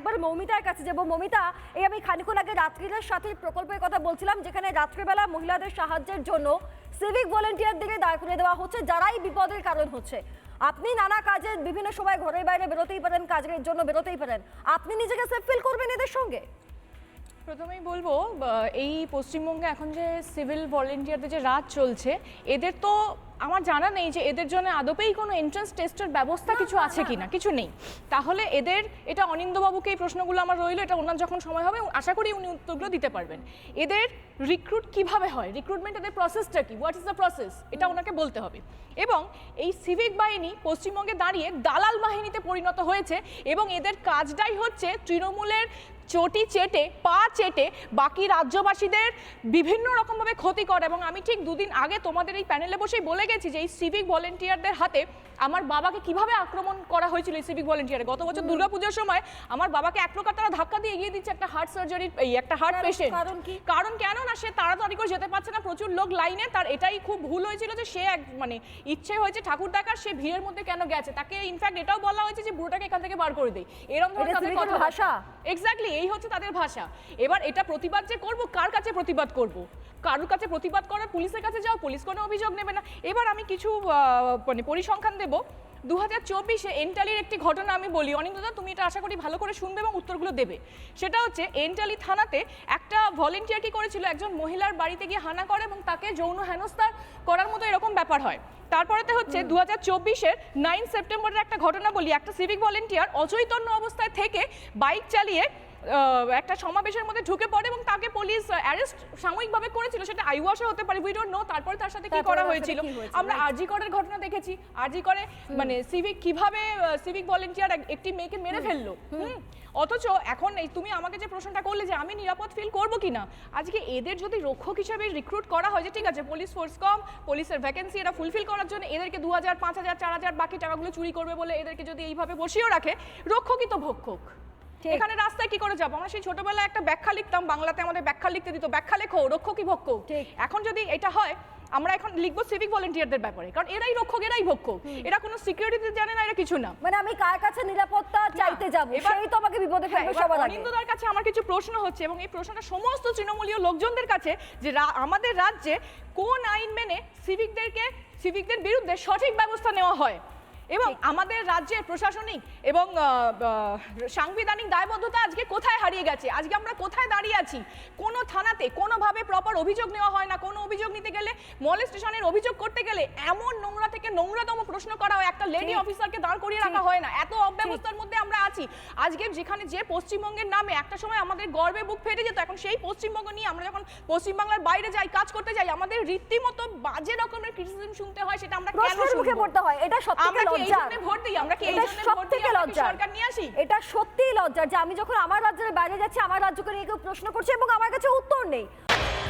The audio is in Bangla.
একবার মৌমিতার কাছে যাব। মৌমিতা, এই আমি খানিক্ষণ আগে রাত্রিদের সাথে প্রকল্পের কথা বলছিলাম, যেখানে রাত্রিবেলা মহিলাদের সাহায্যের জন্য সিভিক ভলেন্টিয়ারদেরকে দাঁড় করে দেওয়া হচ্ছে, যারাই বিপদের কারণ হচ্ছে। আপনি নানা কাজে বিভিন্ন সময় ঘরের বাইরে বেরোতেই পারেন, কাজের জন্য বেরোতেই পারেন। আপনি নিজেকে সেফ ফিল করবেন এদের সঙ্গে? প্রথমেই বলব এই পশ্চিমবঙ্গে এখন যে সিভিল ভলেন্টিয়ারদের যে রাজ চলছে এদের তো আমার জানা নেই যে এদের জন্য আদপেই কোনো এন্ট্রান্স টেস্টের ব্যবস্থা কিছু আছে কিনা কিছু নেই। তাহলে এদের এটা অনিন্দবাবুকে এই প্রশ্নগুলো আমার রইল এটা ওনার যখন সময় হবে আশা করি উনি উত্তরগুলো দিতে পারবেন। এদের রিক্রুট কীভাবে হয়? রিক্রুটমেন্ট এদের প্রসেসটা কি? হোয়াট ইজ দ্য প্রসেস এটা ওনাকে বলতে হবে। এবং এই সিভিক বাহিনী পশ্চিমবঙ্গে দাঁড়িয়ে দালাল বাহিনীতে পরিণত হয়েছে এবং এদের কাজটাই হচ্ছে তৃণমূলের চটি চেটে পা চেটে বাকি রাজ্যবাসীদের বিভিন্ন রকমভাবে ক্ষতি করে এবং আমি ঠিক দুদিন আগে তোমাদের এই প্যানেলে বসেই বলে গেছি যে এই সিভিক ভলেন্টিয়ারদের হাতে আমার বাবাকে কীভাবে আক্রমণ করা হয়েছিল এই সিভিক ভলেন্টিয়ারে গত বছর দুর্গাপুজোর সময় আমার বাবাকে এক প্রকার তারা ধাক্কা দিয়ে এগিয়ে দিচ্ছে একটা হার্ট সার্জারি এই একটা হার্ট পেশেন্ট কারণ কি? কারণ কেন না সে তাড়াতাড়ি করে যেতে পারছে না প্রচুর লোক লাইনে তার এটাই খুব ভুল হয়েছিল যে সে এক মানে ইচ্ছে হয়েছে ঠাকুর দেখার সে ভিড়ের মধ্যে কেন গেছে? তাকে ইনফ্যাক্ট এটাও বলা হয়েছে যে বুড়োটাকে এখান থেকে বার করে দেয় এরকম ধরনের কথা ভাষা? এক্স্যাক্টলি এই হচ্ছে তাদের ভাষা। এবার এটা প্রতিবাদ যে করব কার কাছে প্রতিবাদ করব? কারোর কাছে প্রতিবাদ করার পুলিশের কাছে যাও পুলিশ কোনো অভিযোগ নেবে না। এবার আমি কিছু মানে পরিসংখ্যান দেব। দু হাজার চব্বিশে এন্টালির একটি ঘটনা আমি বলি। অনিন্দা তুমি এটা আশা করি ভালো করে শুনবে এবং উত্তরগুলো দেবে। সেটা হচ্ছে এন্টালি থানাতে একটা ভলেন্টিয়ার কি করেছিল? একজন মহিলার বাড়িতে গিয়ে হানা করে এবং তাকে যৌন হেনস্থার করার মতো এরকম ব্যাপার হয়। তারপরেতে হচ্ছে দু হাজার চব্বিশের নাইন সেপ্টেম্বরের একটা ঘটনা বলি। একটা সিভিক ভলেন্টিয়ার অচৈতন্য অবস্থায় থেকে বাইক চালিয়ে একটা সমাবেশের মধ্যে ঢুকে পড়ে এবং তাকে পুলিশ অ্যারেস্ট সাময়িকভাবে করেছিল। সেটা আইওয়াশও হতে পারে উই ডোন্ট নো তারপরে তার সাথে কি করা হয়েছিল? আমরা. আরজি করের ঘটনা দেখেছি। আরজি করে মানে সিভিক কীভাবে সিভিক ভলেন্টিয়ার একটি মেয়েকে মেরে ফেলল? অথচ এখন এই তুমি আমাকে যে প্রশ্নটা করলে যে আমি নিরাপদ ফিল করব কিনা আজকে এদের যদি রক্ষক হিসাবে রিক্রুট করা হয় যে ঠিক আছে পুলিশ ফোর্স কম পুলিশের ভ্যাকেন্সি এটা ফুলফিল করার জন্য এদেরকে দু হাজার পাঁচ হাজার চার হাজার বাকি টাকাগুলো চুরি করবে বলে এদেরকে যদি এইভাবে বসিয়েও রাখে রক্ষকই তো ভক্ষক। এখানে রাস্তায় কি করে যাব? আমরা সেই ছোটবেলায় একটা ব্যাখ্যা লিখতাম বাংলাতে আমাদের ব্যাখ্যা লিখতে দিত ব্যাখ্যা লেখো রক্ষকই ভক্ষক? ঠিক। এখন যদি এটা হয় আমরা এখন লিখব সিভিক ভলেন্টিয়ারদের ব্যাপারে কারণ এরাই রক্ষক এরাই ভক্ষক। এরা কোনো সিকিউরিটি জানে না এরা কিছু না। মানে আমি কার কাছে নিরাপত্তা চাইতে যাব সেই তো আমাকে বিপদে হ্যাঁ, ফেলবে সবার আগে। অনিন্দদার কাছে আমার কিছু প্রশ্ন হচ্ছে এবং এই প্রশ্নটা সমস্ত তৃণমূলীয় লোকজনদের কাছে যে আমাদের রাজ্যে কোন আইন মেনে সিভিকদেরকে সিভিকদের বিরুদ্ধে সঠিক ব্যবস্থা নেওয়া হয়? এবং আমাদের রাজ্যের প্রশাসনিক এবং সাংবিধানিক দায়বদ্ধতা আজকে কোথায় হারিয়ে গেছে? আজকে আমরা কোথায় দাঁড়িয়ে আছি? কোনো থানাতে কোনোভাবে প্রপার অভিযোগ নেওয়া হয় না কোনো অভিযোগ নিতে গেলে মলে স্টেশনের অভিযোগ করতে গেলে এমন নোংরা থেকে নোংরাতম প্রশ্ন করা হয় একটা লেডি অফিসারকে দাঁড় করিয়ে রাখা হয় না। এত অব্যবস্থার মধ্যে আমরা আছি। আজকে যেখানে যে পশ্চিমবঙ্গের নামে একটা সময় আমাদের গর্বে বুক ফেটে যেত এখন সেই পশ্চিমবঙ্গ নিয়ে আমরা যখন পশ্চিমবাংলার বাইরে যাই কাজ করতে যাই আমাদের রীতিমতো বাজে রকমের ক্রিটিসিজম শুনতে হয় সেটা আমরা কেন মুখে? পড়তে হয়। এটা সত্যি আমরা কি এই লজ্জা জন্য ভোট দিই? আমরা কি এই জন্য ভোট দিই? আমরা সরকার নিয়ে আসি? এটা সত্যিই লজ্জার যে আমি যখন আমার রাজ্যের বাইরে যাচ্ছি আমার রাজ্যকে নিয়ে কেউ প্রশ্ন করছে এবং আমার কাছে উত্তর নেই।